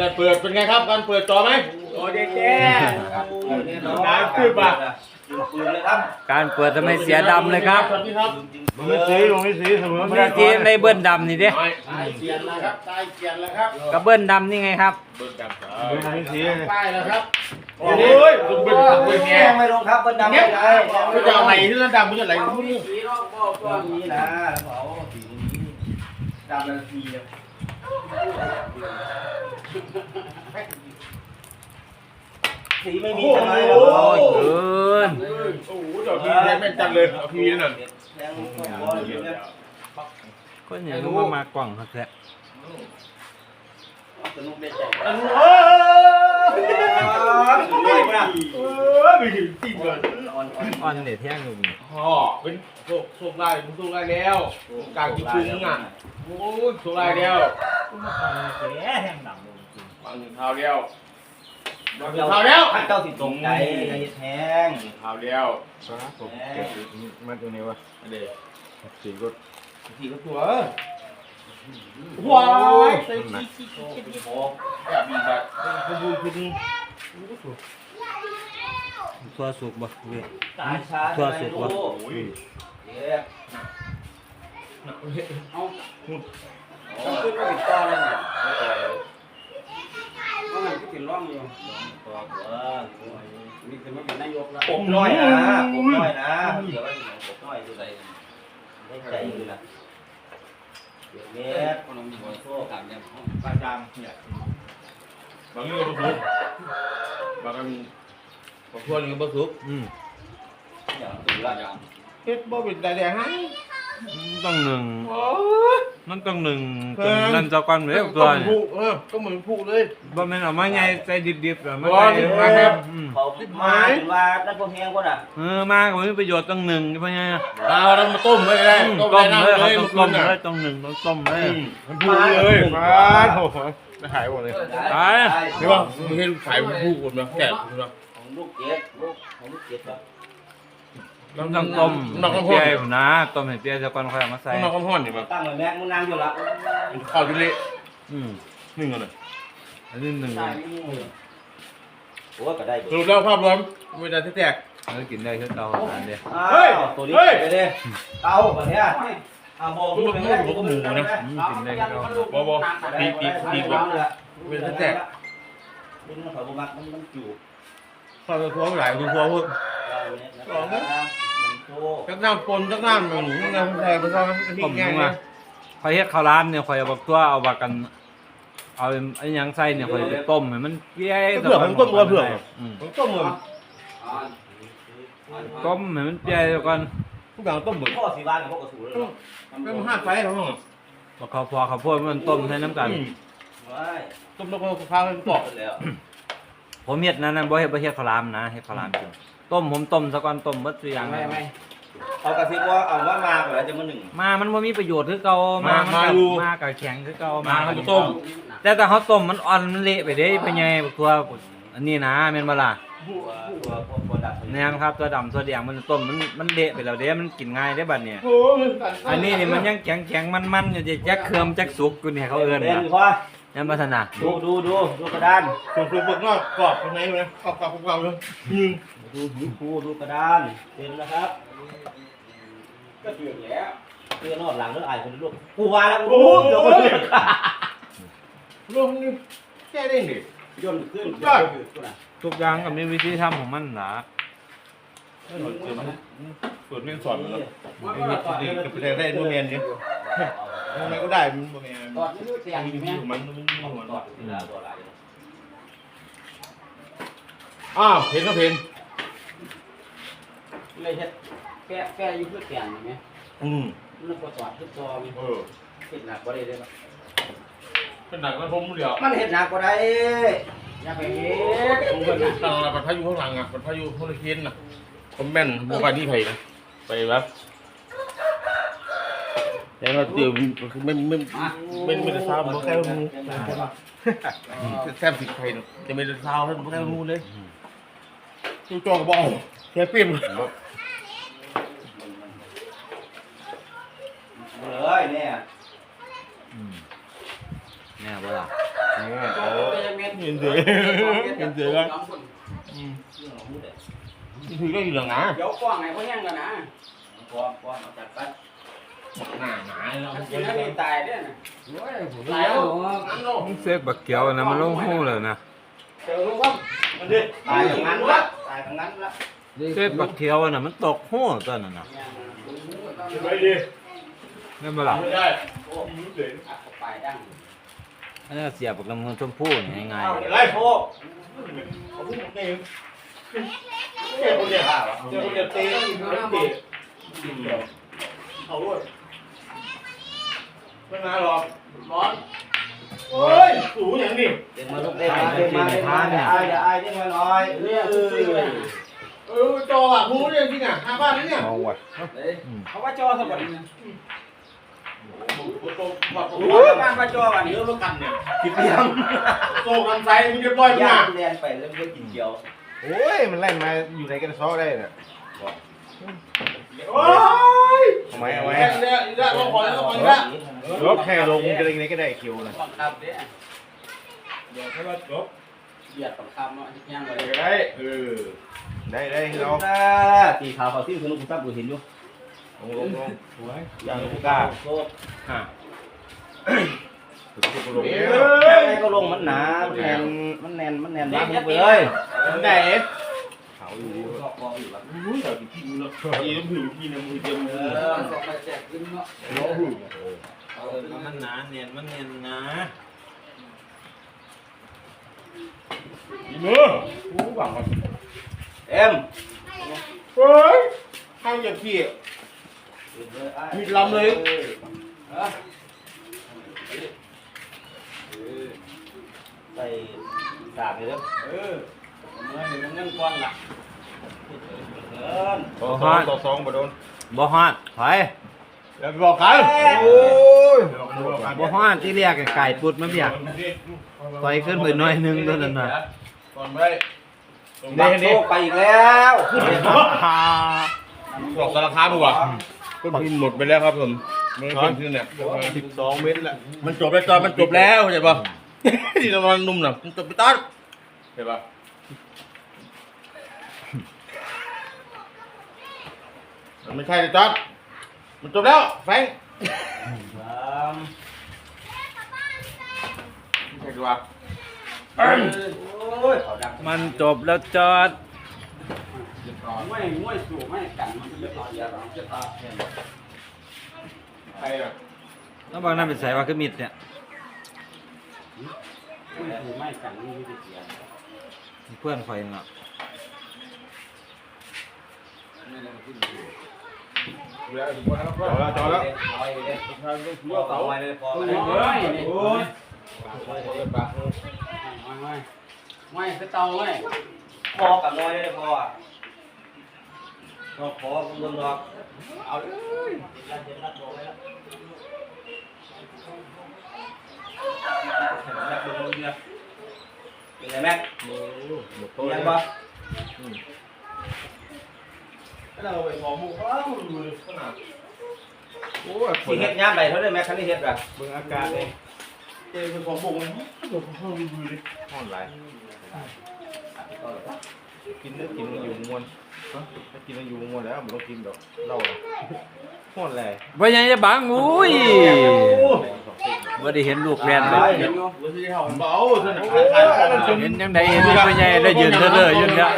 การเปิดเป็นไงครับการเปิดจอไหมโอ้ยแจ้งการปืนป่ะปืนเลยครับการเปิดทำไมเสียดำเลยครับสวัสดีครับมันไม่สีมันไม่สีเสมอเมื่อกี้ในเบิ้ลดำนี่เด้ตายเกียนแล้วครับตายเกียนแล้วครับกับเบิ้ลดำนี่ไงครับเบิร์ดดำมันไม่สีตายแล้วครับโอ้ยเบิร์ดเบิร์ดเบิร์ดแจ้แง่งไม่ลงครับเบิ้ลดำไม่ได้มันจะเอาไหลที่ระดับมันจะไหลพวกนี้สีรอบบอกตัวนี้นะแล้วเขาสีนี้ดำนาทีเลย สีไม่มีทำไมหรโอ้อยเกินโอ้โหเดี๋ยวพี่แดงแม่นจังเลยเอาพี่นั่นน่ะแทงหัวเลยเนี่ยก็อย่างนี้มามากล่องครับแท้สนุกได้ใจเอ้ยด้วยมั้ยเอ้ยไปถึงจริงเลยอ่อนอ่อนอ่อนเด็ดแท่งอยู่นี่พ่อเป็นโชคโชคได้มึงโชคได้แล้วกลางที่คุ้งอะโอ้ยโชคได้แล้วฟัง ถึงข่าวเดียวฟังถึงข่าวเดียวท่านเจ้าสิตรงใจใจแทงข่าวเดียวผมเก็บมันตัวนี้วะอันเดียวสีก็ทีก็ตัวว้ายใส่ขี้ขี้ขี้ขี้โอ้แบบมีแบบขบูคือดีทั่วสุกบ่เว้ยตายช้าทั่วสุกวะโอ้ยเย้เอาเอาขึ้นมาติดต่อเลยเนี่ย ก็มันก็ติดร่องอยู่ตัวตัวมีแต่ไม่เป็นนายกแล้วผมน้อยนะผมน้อยนะเดี๋ยวว่าผมน้อยดูไรได้ใจอยู่นะเดี๋ยวเนี้ยคนเรามีหัวโซ่กับเนี่ยปลาจางเนี่ยบางทีก็บสุกบางทีบางคนก็บสุกอืมอย่างตัวละอย่างเฮ็ดบ่เป็นแต่แดงให้ต้องหนึ่งโอ้ ยมันต้องหนึ่งเอจนอนั่นเจ้ากันเลยตัวก็เหมือนนี่ผูกเออก็เหมือนผูกเลย บ่แม่นเอามาใหญ่ใส่ดิบๆหรอมาบ่ใส่ดิบมามาคครัรับบอืมเขามาถึงว่านั่นพวกแห้งก็น่ะเออมาก็มีประโยชน์ต้องหนึ่งใช่ปะเนี่ยเอาเรามาต้มไว้ก็ได้อืมต้มต้ไว้มนั่งเลยเลครับยต้องเมื่อคืนน่ะต้มเลยต้องหนึ่งต้องต้มเลยอืมมันผูกเลยมาโอ้โหไม่หายหมดเลยเดี๋ยวว่ามึงเห็นขายมันผูกหมดนะแกะหมดนะของลูกเจ็ดลูกของลูกเจ็ดครับ ต้องต้มน้องน้ำเปีห้อยนยนะต้มให้เปียเจ้ากันค่อยเอามาใส่น้องน้ำห้อนนี่มันตั้งไว้แม็กมึงนั่งอยู่ละข้าวกินเละอืมนึ่งกันเลยอันนี้หนึ่งใช่โอ้ก็ได้สรุปแล้วภาพรวมไม่ได้แตก แล้วกินได้คือเก่าอันเดียวอ้าวตัวนี้ไปเลยเตาแบบเนี้ยอ่าบอกลูกเป็นไงลูกก็หมูนะอืมกินได้คือเก่าบ่บ่ปีปีปีแบบไม่ได้แตกมันมันเขาบักมันมันจู่ข้าวกระท้วงหลายกระท้วงพวกมันโต จักน้ำปนจักน้ำหนูน้ำแทนไปซ้ำนี่ต้มง่ายลงเลมายคอยเฮ็ดข้าวร้านเนี่ยคอยเอาบักตัวเอาบักกัน เอาไอ้หยังใส่เนี่ยคอยไปต้มให้มันเปียเผือกมันต้มตัวเผือกอืมผมต้มเหมือนต้มให้มันเปียเจ้ากันทุกอย่างต้มเหมือนพ่อสีบ้านกับพ่อกระสุนเลยไม่มาห้าไฟเขาหรอบักข้าวพอข้าวโพดมันต้มให้น้ำกันว้ายต้มแล้วก็พาไปปอกแล้วผมเฮ็ดนั่นนั่นบ่เฮ็ดบ่เฮ็ดข้าวรามนะเฮ็ดข้าวรามกินต้มผมต้มซะก่อนต้มเบิดทุกอย่างไม่ไม่ เอากระซิบว่าเอาว่ามาก่อนจะมาหนึ่งมามันบ่มีประโยชน์คือเก่ามามันก็มาก็แข็งคือเก่ามามาเขาจะต้มแต่ถ้าเขาต้มมันอ่อนมันเละไปเด้เป็นไงบักตัวอันนี้นะแม่นบ่ล่ะตัวตัวตัวดับแนงครับตัวดำตัวแดงมันต้มมันมันเละไปแล้วเด้มันกินง่ายได้บัดเนี่ยโอ้ยอันนี้นี่มันยังแข็งแข็งมันมันอยู่จะจักเคื่อมจักสุกอยู่เนี่ยเขาเอิ้นเล่นน่ะพ่อยังบ่ทันน่ะดูดูดูดูกระดาน ส่วนส่วนพวกนอกกรอบตรงไหนเลยกรอบกรอบกรอบเลยยิงดูดูดูดูกระดานเป็นนะครับ ก็เตือนแล้วเตือนนอดหลังเรื่องอายคนลูกกูว่าแล้วกูเดี๋ยวมันรวมนี่แค่ได้หนิย่นขึ้นทุกอย่างก็มีวิธีทำของมันล่ะส่วนเรียนสอนมันแล้วไม่มีที่ดีกับแต่ได้ดูเมียนนี่ทำไมก็ได้มันบ่แม่นตอดนี่เสียงมีอยู่ที่แม่ของมันมันมีของมันตอดนี่ละตัวอะไรอ้าวเห็นก็เห็นเลยเฮ็ด แก้แก้อยู่เพื่อแก่งอย่างเงี้ยอืมมันก็ตอดทุกตัวมีเออเฮ็ดหนักบ่ได้เลยเป็นหนังกระทมเดียวมันเฮ็ดหนักบ่ได้อย่าไปเฮ็ดของเพิ่นน่ะตั้งแต่ปัดพายุข้างหลังอะปัดพายุโฮลิเคนน่ะผมแม่นบ่ไปนี่ไผนะไปแบบแล้วเราเจอไม่ไม่ไม่ไม่ได้ทราบบ่แค่รู้แซ่บสิใครเนาะจะไม่ได้ทราบบ่แค่รู้เลยจู่จอก็บ่เอาแค่เปรี้ยม เลยเนี่ยอืมแน่บ่ล่ะเออเห็นเสือเห็นเสือกันคือก็อยู่หลังนะเดี๋ยวกว้างไงเขาแย่งกันนะกว้างกว้างเอาจัดไปหน้าหนาแล้วกินแล้วนี่ตายเนี่ยนะตายแล้วมึงเสกบักเขียวนะมันลงหูเลยนะเจอรู้ว่ามันดิตายอย่างนั้นละตายอย่างนั้นละเสกบักเขียวน่ะมันตกหูตัวนั้นน่ะไปดินั่นบ่ล่ะไม่ได้โอ้ยอัดเข้าไปดัง อันนี้เสียบบักลำเงินชมพู่นี่ง่ายเอาๆเดี๋ยวไล่โฟเขาพูดเองเจ้าคนเดียวเจ้าคนเดียวตีตีเอาด้วยไม่มาหรอกร้อนโอ้ยสูงอย่างนี้เด็กมาลูกเด็กมาเด็กมาเด็กมาเดี๋ยวอายเดี๋ยวอายเด็กมาหน่อยเรื่อยเออเออจออะรู้เนี่ยจริงอะห้าบ้านนี่เนี่ยเอาว่ะเขาว่าจอสมบัติ โตแบบโอ้ยบ้านว่าจอวันนี้เยอะแล้วกันเนี่ยคิดเดียวโตกันไซมีเรียบร้อยมั้ย่ายงเรียนไปเรื่องเรื่องกินเดียวโอ้ย มันแล่นมาอยู่ในกระซ้อได้เนี่ยโอ้ยทำไมเอาไว้แค่เนี้ยอีกแล้วเราขอแล้วขออีกแล้วรถแค่ลงจะได้ไงก็ได้คิวนะบังคับเนี่ยเดี๋ยวถ้าว่าจบเบียดบังคับเนาะย่างไปเดี๋ยวได้เออได้ได้เรา ตีขาวเขาที่คุณลุงตั้มกูเห็นอยู่ ลงลงลงอย่างลูกกาโคตรฮะสุดที่กูลงไอ้ก็ลงมันหนามันแน่นมันแน่นมันแน่นมากเลยไหนเขาอยู่ดีชอบคออยู่แบบอุ้ยเดี๋ยวพี่ดูแล้วอีน้ำผิวพี่น้ำมือเต็มมืเอออส่งไปแจกขึ้นเนาะน้องหูเอาเออมันหนาเนียนมันเนียนนะอีมือหูหวังก่อนเอ็มเฮ้ยข้างอย่างพี่ มีลำเลยใส่สากเลยเด้อเออเมื่อนี่มันเงินก้อนละเงินต่อสองต่อสองบ่โดนบ่ฮอดไผอย่าไปบอกใครโอ้ยบ่ฮอดที่เรียกไก่ปุดมาเบียกต่อยขึ้นไปหน่อยหนึงเท่านั้นน่ะก่อนไม่ได้ตรงบันี้กโซนี่ไปอีกแล้วขึ้นเลยครับบอกสารคามดีกว่า ก็พินหมดไปแล้วครับผมไม่เป็นที่เนี่ยสิบสองเมตรละมันจบแล้วจอยมันจบแล้วเข้าใจป่ะที่เรานอนนุ่มน่ะมันจบไปต้นเห็นป่ะมันไม่ใช่เลยจอดมันจบแล้วแฟงไม่ใช่ดีกว่าโอ้ยเขาดังมันจบแล้วจอด ไม่ไม่สู่ไม่กันมันจะต่อเดียวเราจะต่อใครอะแล้วบางนั้นเป็นสายว่าคือมิดเนี่ยไม่สู่ไม่กันนี่ไม่เสียเพื่อนข่อยเนาะจอแล้วจอแล้วลอยเลยทางต้องเลือกเสาไว้เลยพอโอ้เลยยโอ้ยไม่ไม่คือเตาไม่พอกับลอยเลยพอ อะพอพอคุณลุงดอกเอาเลยรัดเด็ดรัดโบไว้แล้วเป็นไงแม็กหมดเรีโต๊ะยแล้นวปะเราไปขอหมูว้าวดูเลยขนาดโอ้ยสิเฮ็ดย่ามใดเท่าได้แม็กคันนี้เฮ็ดป่ะเบิ่งอากาศเลยเจอเป็นของหมูมันดูข้าวดูเลยห้อนไหล กินเนื้อกินมันอยู่มวนถ้ากินมันอยู่มวนแล้วมันต้องกินดอกเหล้าห้อนไหลบ่ยังจะบังอุ้ยบ่ได้เห็นลูกแล่นเลยเห็นอยู่รู้สึกเขาเบาเท่านั้นขายของเห็นจังไดเห็นบ่ใหญ่ได้ยืนเทเลออยู่เนี่ย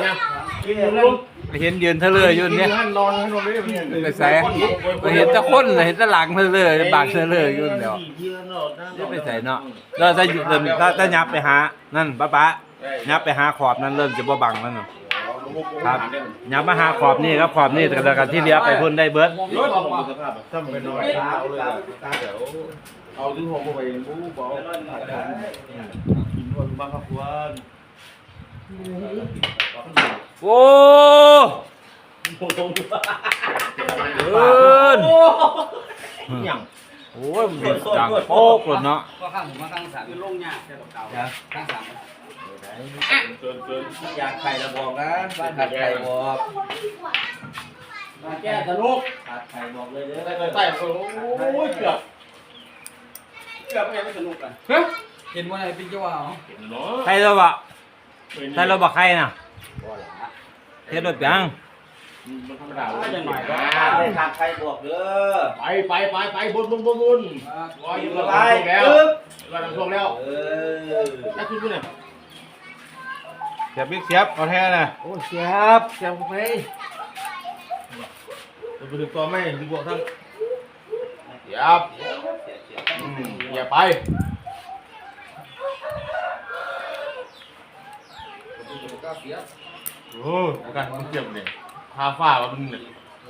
กินลุงเห็นยืนเทเลออยู่เนี่ยท่านนอนให้นอนได้เนี่ยไปใส่ไปเห็นแตะคนน่ะเห็นแตะหลังเทเลอร์บางเทเลออยู่เดียวจะไปใส่เนาะแล้วถ้าอยู่เริ่มถ้าถ้ายับไปหานั่นป้าป้ายับไปหาขอบนั้นเริ่มจะบ่บังแล้วเนาะ ครับยับมาหาขอบนี่ครับขอบนี่แต่กันที่เหลือไปพุ่นได้เบิดรถของสภาพถ้ามันเป็นนอนเอาเลยอะตาเดี๋ยวเอาถึงหกไปบู๊เบากินคนบ้างครับคุณโอ้เอินอย่างโอ้ยมันดังโป๊กเลยเนาะก็ข้างผมมาตั้งสามลงยากแค่เก่าตั้งสาม เกินเกินอยากไข่ระบอกนะบ้านขาดไข่บอกมาแก้ทะลุขาดไข่บอกเลยเด้อใส่โอ้ยเกือบเกือบไม่ไม่สนุกอะเห็นว่าอะไรเป็นเจ้าว่าเหรเห็นเนาะใครเราบ่ใครราบ่ใครน่ะบ่ละเฮ็ดรถเปียงมันธรรมดาจะจะหหน่น่ออยยก็ก็ได้ทางใครบอกเด้อไปไปไปไปบนบนบนบนรออยู่สระบาบายยแล้วปึ๊บระบายน้ำท่วมแล้วเออนักขึ้นขึ้นเนี่ย ยบบิ๊กเสียบเอาแท้น่ะโอ้เสียบเสียบเข้าไปจะไปถึงตัวไหมถึงบวกทั้งเสียบเสียเสียเสียอืมอย่าไปโอ้อาการมันเจ็บเลยทาฝ้าว่ามึงเนี่ย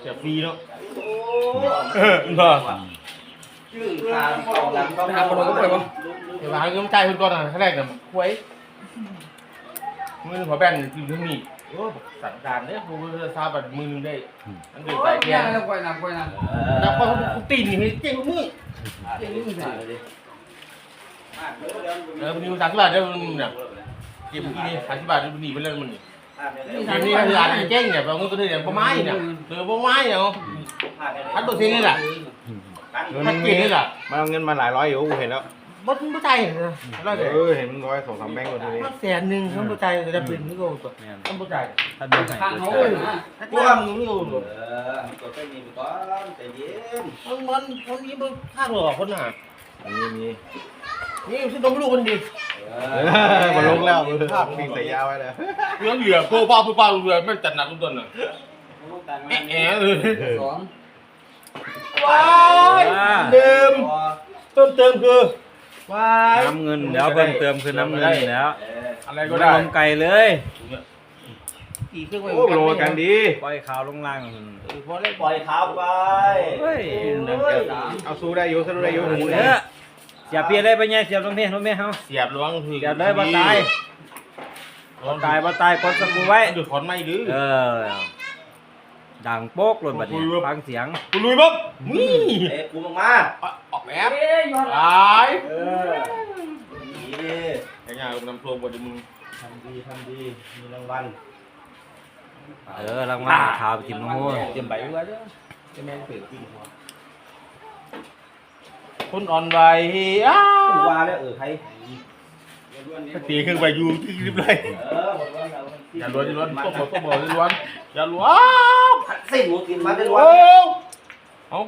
เจ็บฟรีเนาะโอ้เออเออชื่อทางเข้าหลังเข้าไปหาคนเราก็ไปวะเดี๋ยวหาเงินมาจ่ายคนก่อนนะขั้นแรกเนี่ยหวย มือหัวแบนอยู่ที่นี่โอ้สั่งการเนี่ยผมจะทราบแบบมือนึงได้อันเกิดใจแค่ย่างแล้วก่อยน้ำก่อยน้ำนับว่าเขาตีนนี่เก่งกว่ามือเก่งนี่สิมากเลยเดี๋ยวเออมันมีภาษาที่บาทได้มันเนี่ยเก็บที่นี่ภาษาที่บาทได้มันหนีไปเรื่องมันนี่พลาดเกได้มเลยนี้ภาษาที่เก่งเนี่ยแบบเงินตัวเนี่ยประมาณเนี่ยเออประมาณเนี่ยเนาะพลาดได้เลยพันเปอร์เซ็นต์นี่แหละพันเก่งนี่แหละมันเอาเงินมาหลายร้อยอยู่กูเห็นแล้ว บ่บ่ใจนะร้อยเดียวเออเห็นมันร้อยสองสามแบงก์กว่าทีนี้มันแสนหนึ่งมันบ่ใจจะเป็นนี่ก็ตัวมันบ่ใจท่านบ่ให้ข้างเขาเอเลยอนะถ้าว่ามึงนี่ก็ตัวเออตัวเป็นนี่ไปก่อนใจเย็นมันมันคนนี้มันข้างหลอกคนน่ะมีมีนี่คือต้องลูกคนดีเอเอออมาลงแล้วมือบิ๊กใส่ยาวไว้เลยเรื่องเหลือโกป้าป้าป้าเรือมันจัดหนักทุกต้นน่ะแอะแอะเลยสองว้ายเดิมเพิ่มเติมคือ ว้าย น้ำเงินเดี๋ยวเพิ่มเติมคือน้ำเงินนี่แล้วอะไรก็ได้ลงไก่เลยกี่เครื่องโอ้โลกันดีปล่อยข่าวลงล่างนั่นพอได้ปล่อยเท้าไปเฮ้ยเอาสู้ได้อยู่สู้ได้อยู่หมูเด้เนี่ยอเสียบเปียได้ปะเนี่ยเสียบตรงนี้ตรงนี้เฮาเสียบระวังถือเสียบเลยบ่ตายบ่ตายบ่ตายกดสกรูไว้ดูขอนไม่ดื้อเออดังโป๊กเลยบัดนี้ฟังเสียงกูลุยปั๊บนี่เอ๊ะกูมมาออก แบบเอ้ยยอดตายเออดีไอ้งานนำโพรงบนมึงทำดีทำดี มีรางวัล เออรางวัลข่าวไปกินน้ำมูกเตรียมใบไว้เด้อจะแม่งเปิดกินหัวคนอ่อนไหวอ้ากูวว่าแล้วเออใครตีขึ้นไปอยู่ที่ริบเลยเออหมดวันแล้วอย่าล้วนอย่าล้วนต้องบอกต้องบอกอย่าล้วนอย่าล้วนผัดเส้นหมูกินมาได้โอ้วันเอา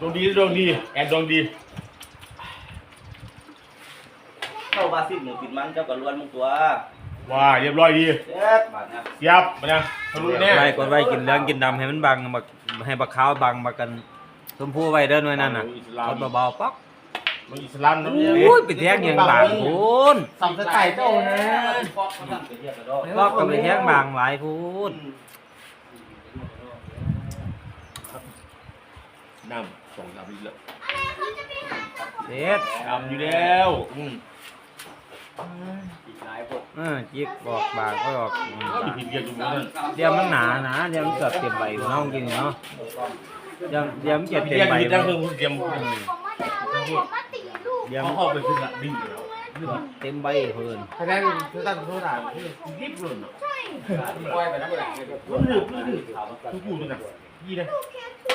ดวงดีดวงดี แอนดวงดีเข้ามาสิ้นหมูกินมันเจ้าก็ล้วนมึงตัวว้าเรียบร้อยดีเจ็บบาทนะเสียบมาเนี่ยทะลุแน่ไว้กดไว้กินเหลืองกินดำให้มันบังบักให้บักขาวบังบักกันชมพูไว้เด้อหน่วยนั่นน่ะกดเบาๆป๊อกมันอิสลามนะเนี่ยโอ้ยไปแทงอย่างบางพูนสับสไตล์เจ้านะไปเรียกกระโดดก็ก็ไปแทงบางหลายพูนน้ำ สองน้ำอีกแล้วเสร็จน้ำอยู่แล้วอืมอีกหลายพวกเออจิกบอกบางก็บอกอืมก็มีผิดเกียร์อยู่เหมือนกันเดี๋ยวมันหนาหนาเดี๋ยวมันเกิดเต็มใบน้องกินเนาะเดี๋ยวเดี๋ยวมันเกิดผิดเต็มเกียร์ใบผิดยังคือเตรียมผมมาด่าผมมาตีลูกเดี๋ยวเขามันเข้าไปขึ้นละดิ้งเลยเต็มใบเพิ่นคะแนนคือตั้งโทษด่ารีบหล่นปล่อยไปนะไปไหนมันหนึบมันหนึบทุกคู่เลยนะ ยี่นะ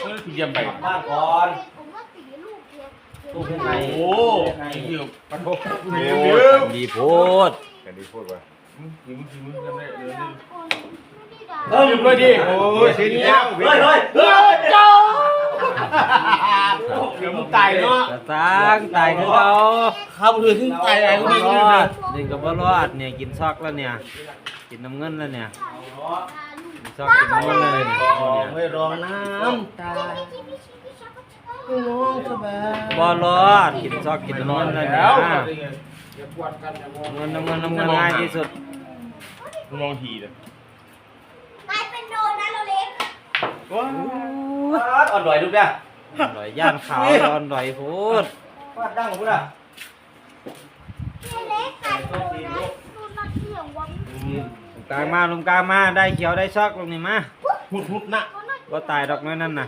ก็ผิดเกียร์ไปบ้านก่อนผมว่าตีลูกเนี่ยตู้ข้างในโอ้ไอ้เหี้ยปัดโทษโอ้เดี๋ยวยดีโพดกันดีพูดว่ามึงมึงมึงกันได้เลยเออหยุดเลยดิโอ้ยชิ้นเดียวเฮ้ยเฮ้ยเฮ้ยเจ้าเดี๋ยวมึงตายเนาะกระซังตายคือเขาข้าวมือขึ้นตายอะไรก็บ่ไม่รรู้อนะดนี่ก็บ่รอดเนี่ยกินซอกแล้วเนี่ยกินน้ำเงินแล้วเนี่ย กินซอกกินน้ำเงินเลยเนี่ยไม่รองน้ำตายน้องสบายบ่รอดกินซอกกินน้ำเงินแล้วเนี่ยเงินน้ำเงินน้ำเงินง่ายที่สุดมองทีเลยกลายเป็นโดนนะเราเล็กว้าวอ่อนหน่อยดูเนี่ยหน่อยย่านขาวร้อนหน่อยพูดฟาดดังกูนะเล็กกลายเป็นโดนนะดูนักเสี่ยงวันลง กลางมาลงกลางมาได้เขียวได้ซอกลงนี่มาหุดหุดนะบ่ตายดอกน้อยนั่นน่ะ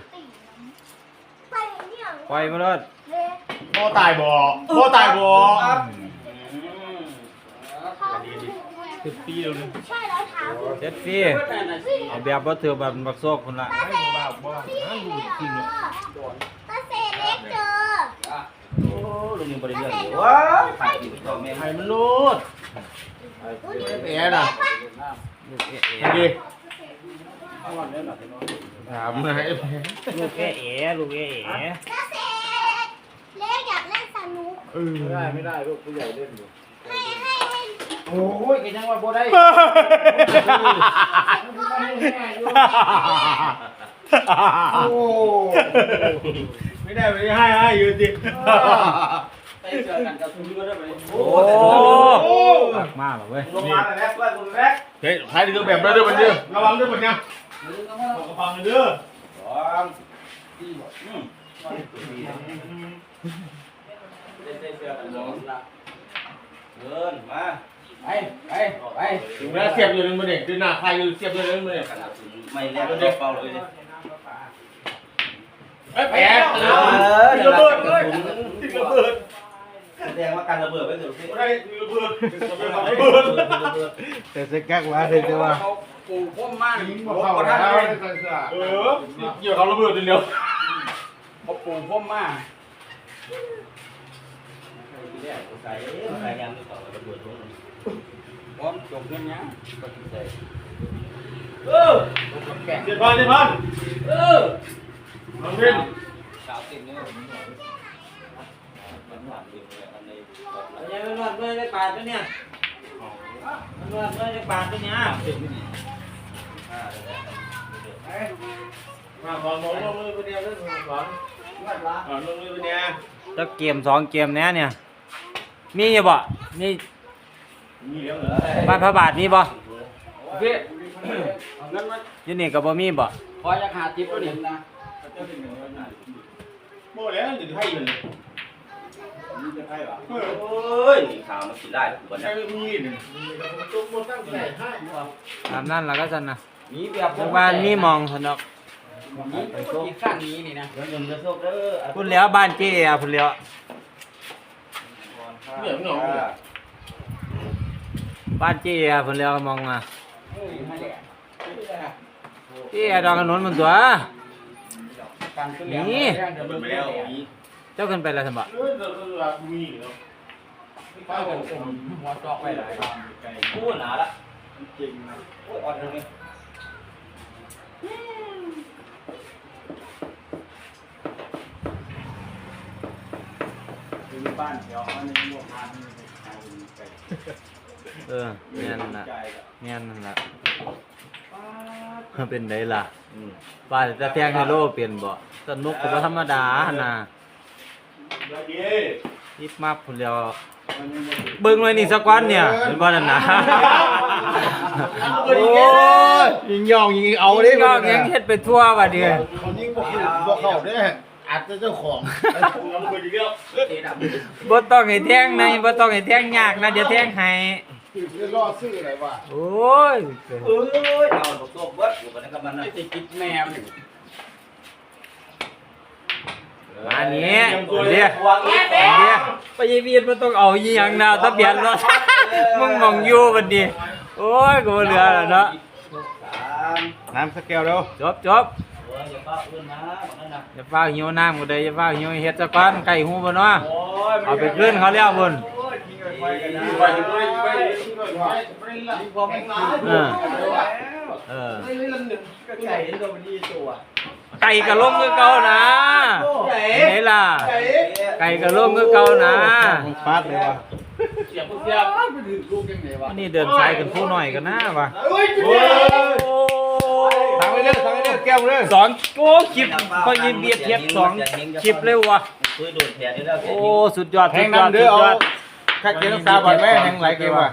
ไปเนี่ยปล่อยมาเลยเล็กพ่อตายบ่พ่อตายบ่เขาสิบปีแล้วนึงใช่แล้วถามเจ็ดฟรีเอาแบบบ่ถือแบบบักโซกคนละตาเซ่เล็กเจอตาเซ่เล็กเจอลุงยังบริเรื่องอยู่ว้าวขายอยู่ต่อแม่ให้มันรูด แผลน่ะอันนี้ถามนะไอ้แผลลูกแอ๋แอ๋ลูกแอ๋แอ๋แล้วเสร็จเล็กอยากเล่นสนุกเออไม่ได้ไม่ได้ลูกผู้ใหญ่เล่นอยู่ให้ให้ให้โอ้ยก็ยังว่าบ่ได้โอ้ไม่ได้ไม่ได้ให้ให้อยู่ดิ โอ้หนักมากเลยเว้ยลงมาแม็กซ์ด้วยคุณแม็กซ์เฮ้ยใครดึงแบบได้ด้วยมันเด้อระวังด้วยมันเนี่ยลืมแล้วว่าระวังเด้อสองดีบ่อืมเล่นเสื้อกันบ่ละเดินมาไปไปไปถึงแม้เสียบอยู่นึงมันเด็กดูหน้าใครอยู่เสียบอยู่นึงมันเด็กขนาดถึงไม่แลกก็เป่าเลยดิไอ้แผลเอติอดระเบิดเลเลยยติดระเบิด แสดงว่าการระเบิดไปถึงที่ไม่ได้ติดระเบิดติดระเบิดแต่จะแก๊กว่าเด็กจะว่าเขาปลูกพ่มมากยิงลมาบเข้าบ่แล้ทันวเลยเออเกี่ยวกับระเบิดเดียวเขาปลูกพ่มมากที่แรกใส่ใส่ยังไม่ต่อระเบิดลงพร้อมจบเงินยังก็ถึงใจเออลงกับแก่งเจ็ดพันเจ็ดพันเออน้องเล่นสาวติดเนี่ย มันหวานดีเลยอันนี้ ยังไม่นวดเมื่อยได้ปาดตัวเนี่ยนวดเมื่อยได้ปาดตัวเนี่ยมาขอน้องลงมือคนเดียวเล่นสอนว่าละอ่าลงมือคนเดียวจะเกมสองเกมแน่เนี่ย มีอยู่บ่มีมีเลี้ยงเหรอบ้านพระบาทมีบ่พี่เอาเงินมาอยู่นี่ก็บ่มีบ่ขออยากหาทิปก็ดินะโม่แล้ว จะให้เลยโอ้ยข่าวมันกินได้ทุกคนใช้นะมือหนึ่งตัวหมดตั้งใจให้ตามนั้นล่ะก็ซั่นน่ะมีแบบทางบ้านมีหมองสนอกมีคนกินข้างนี้นี่นะเดี๋ยวยังจะโชคเด้อพุ่นแล้วบ้านเจ๊อะพุ่นแล้วเหนื่อยหนองบ้านเจ๊อะพุ่นแล้วมองมาเฮ้ยให้แหละเจ๊ดอกขนุนมันตัวการขึ้นแล้วนี่ เรื่องเดิมมันไปแล้วเจ้าขึ้นไปแล้วซั่นบ่เออเดี๋ยวเรามีเนาะป้าผมหัวจอกไปหลายพูดหนาละจริงนะโอ้ยอ่อนตรงนี้อยู่บ้านเดี๋ยวมันมีหมวกพานไปเออแม่นน่ะแม่นนั่นล่ะเป็นไดล่ะว่าจะแทงให้โลเปลี่ยนบ่สนุกก็บ่ธรรมดาหั่นน่ะเดี๋ ยวดียิบมาพุ่นแล้วเบิ่งหน่อยนี่สักวันเนี่ยเห็นบ่นั่นน่ะโอ้ยยิงยองยิงเอาเอาดิดิก็ยังเฮ็ดไปทั่วว่ะดิเขายิงพวกคือพวกเขาเนี่ยอาจจะเจ้าของเราเปิดอีกแล้วเตะดับบ่ต้องให้แทงนะบ่ต้องให้แทงยากนะเดี๋ยวแทงให้คือรอซื้ออะไรวะโอ้ยเอ้ยเราบอกตัวเบิร์ดอยู่กันกับมันนะไม่ติดกิดแมว อยู่มานี้เดี๋ยววางเอ๊ะเดี๋ยวไปยีวีดบ่ต้องเอาอีหยังนะทะเบียนรถมึงมองอยู่บัดนี้โอ้ยก็บ่เหลือแล้วเนาะสามน้ำสเกลเร็วจบจบโอ้ยอย่าป้าเอื้อนนะนั่นนะอย่าฟ้าวหิวน้ำก็ได้อย่าฟ้าวหิวเฮ็ดซะก่อนไก่หูบ่เนาะโอ้ยเอาไปคืนเขาแล้วพุ่นไปกันนะไปไปไปไปไปละพอไม่มาเออเออ ก็ใจเห็นตัวมันดีตัวไก่ก็ลงคือเก่านะไหนล่ะ ไก่ก็ลงคือเก่านะฟาดเลยวะเสียบเสียบไปถึงลูกยังไงวะอันนี้เดินสายกันผู้หน่อยกันนะว่ะเฮ้ยโอ้ทางไปเรื่อยทางไปเรื่อยแก้วเลยสองโอ้คลิปก็ยินเบียดเทียบสองคลิปเลยวะคุยโดนแผลนี่แล้วโอ้สุดยอดแทสุงดยอดน้ำเด้สุอดยเอาอดข้าเกณฑ์รักษาบ่อยแม่แทงไหลเกมว่ะ